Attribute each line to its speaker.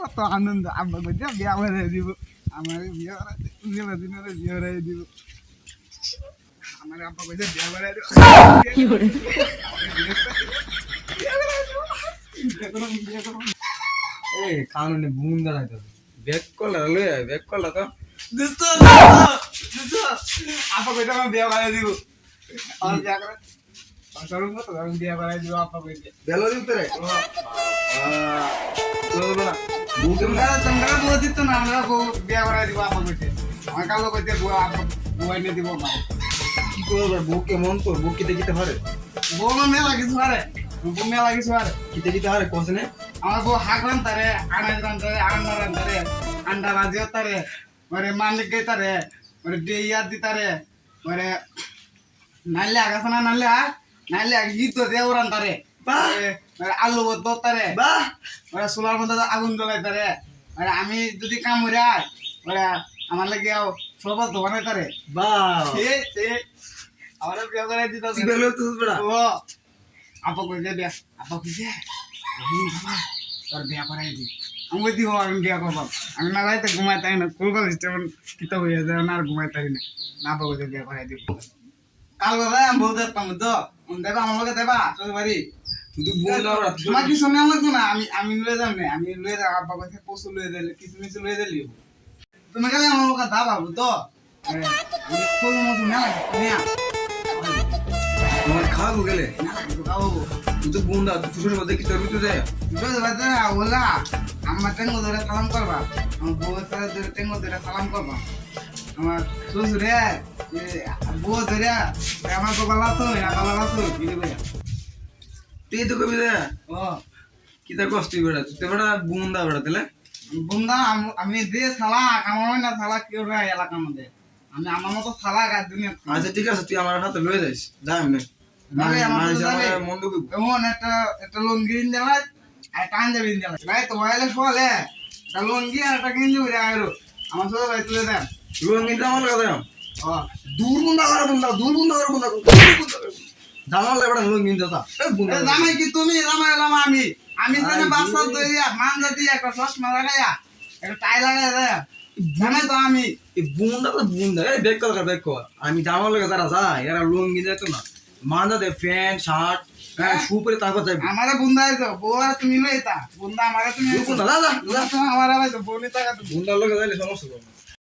Speaker 1: কত আনন্দ বিয়া করে দিব। আমার বিয়া করে দিনের বিয়া করে দিব। আমার আব্বা কইতে বিয়া করে দিব।
Speaker 2: কি hore
Speaker 3: এই কানুনে বুন দাঁড়াই তো ব্যাক করলা লয়ে ব্যাক করলা তো।
Speaker 1: দোস্ত দোস্ত আপা কইতে আমার বিয়া করে দিব। আমার করে বিয়া করে দিব আপা কইতে
Speaker 3: বেলো চলো না।
Speaker 1: তোমরা তোমরা বউ দিত না আমরা বউ বিয়া করে দিব আমার কালো বউ বউ এনে
Speaker 3: কি করবে? বুকে মন তো বুকে দেখিতে পারে
Speaker 1: বউ মেলা কিছু আরে বউ মেলা কিছু আরে
Speaker 3: কিতে কিতে পারে কোসনে
Speaker 1: আমার বউ রান্তারে আনাজ রান্তারে আন্ডা রান্তারে আন্ডা রাজি হতারে মানে মালিক গেতারে মানে ডেয়ার দিতারে মানে নাইলে নাইলে আ নাইলে গীত দেও রান্তারে
Speaker 3: বাহ!
Speaker 1: মানে আলু বতারে
Speaker 3: বাহ!
Speaker 1: মানে সোলার মধ্যে আগুন জ্বলাইতারে মানে আমি যদি কাম হইরা মানে আমার লাগে সরবত দোকানে তারে
Speaker 3: বাহ!
Speaker 1: আমার বিয়া করে দিতা ও আপা বিয়া। আপা বাবা তোর বিয়া করাই দি। আমি দিব আমি বিয়া করব আমি না ঘুমাই তাই না। কলকাতা স্টেশন কিতা হইয়া যায় না আর ঘুমাই তাই না। বিয়া করাই দিব কাল আমি দেখতাম তো দেবা আমার লগে দেবা। তোর বাড়ি
Speaker 3: তুই তো দাঁড়া
Speaker 1: তোমার কিছু। নেওয়া লাগতো না আমি আমি লয়ে যাম না আমি লয়ে যাম আব্বা কাছে পশু লয়ে দিলে কিছু মিছু লয়ে দিলি। তুমি খালি আমার দা বাবু তো। ফুল মতো না লাগে
Speaker 3: তোমার খাব গেলে?
Speaker 1: না তো খাব
Speaker 3: তুই তো বুন দা তুই ছোট মধ্যে কি তোর ভিতরে যায়
Speaker 1: বুঝতে পারতে না ওলা আমার টেঙ্গো ধরে সালাম করবা। আমার বউয়ের সাথে ধরে টেঙ্গো ধরে সালাম করবা। আমার শ্বশুরে বউ ধরে আমার গোপালা তো আমার তো বিলি ভাইয়া
Speaker 3: তুই তো কবি দে কি তার কষ্ট বেড়া তুই তো বেড়া বুন দা বেড়া তাহলে
Speaker 1: বন্ধা আমি যে সালা আমার না সালা কেউ নাই এলাকার মধ্যে। আমি আমার মতো সালা গাছ দুনিয়া
Speaker 3: আচ্ছা ঠিক আছে তুই আমার হাতে লয়ে যাইস যাই আমি
Speaker 1: যাবে, আমার যাবে।
Speaker 3: মন
Speaker 1: এমন একটা একটা লুঙ্গি ইন আর একটা পাঞ্জাবি ইন জ্বালাই ভাই তো ভাইলে শোয়ালে একটা লুঙ্গি আর একটা গেঞ্জি উড়ে আইরো আমার সাথে ভাই তুলে দেন
Speaker 3: লুঙ্গি জামাল কথা দূর বুন্দা করে বুন্দা দূর বুন্দা করে বুন্দা। জামাল লাগে বেড়া লুঙ্গি দাদা। বুন্দা
Speaker 1: জামাই কি তুমি? জামাই এলাম আমি। আমি জানি বাচ্চা? তৈরি মানজা দিয়ে একটা চশমা লাগাইয়া একটা টাই লাগাই দেয় জামাই তো আমি।
Speaker 3: বুন্দা তো বুন্দা এই বেক কর বেক কর। আমি জামাল লাগে যারা যায় এরা লুঙ্গি দেয় তো না। মানজা দে প্যান্ট শার্ট হ্যাঁ শু পরে তারপর যাই
Speaker 1: আমারে বুন্দা আইতো আর তুমি লইতা। বুন্দা আমারে তুমি
Speaker 3: বুন্দা দাদা
Speaker 1: বুন্দা আমার তো বলি। টাকা
Speaker 3: বুন্দার লগে যাইলে সমস্যা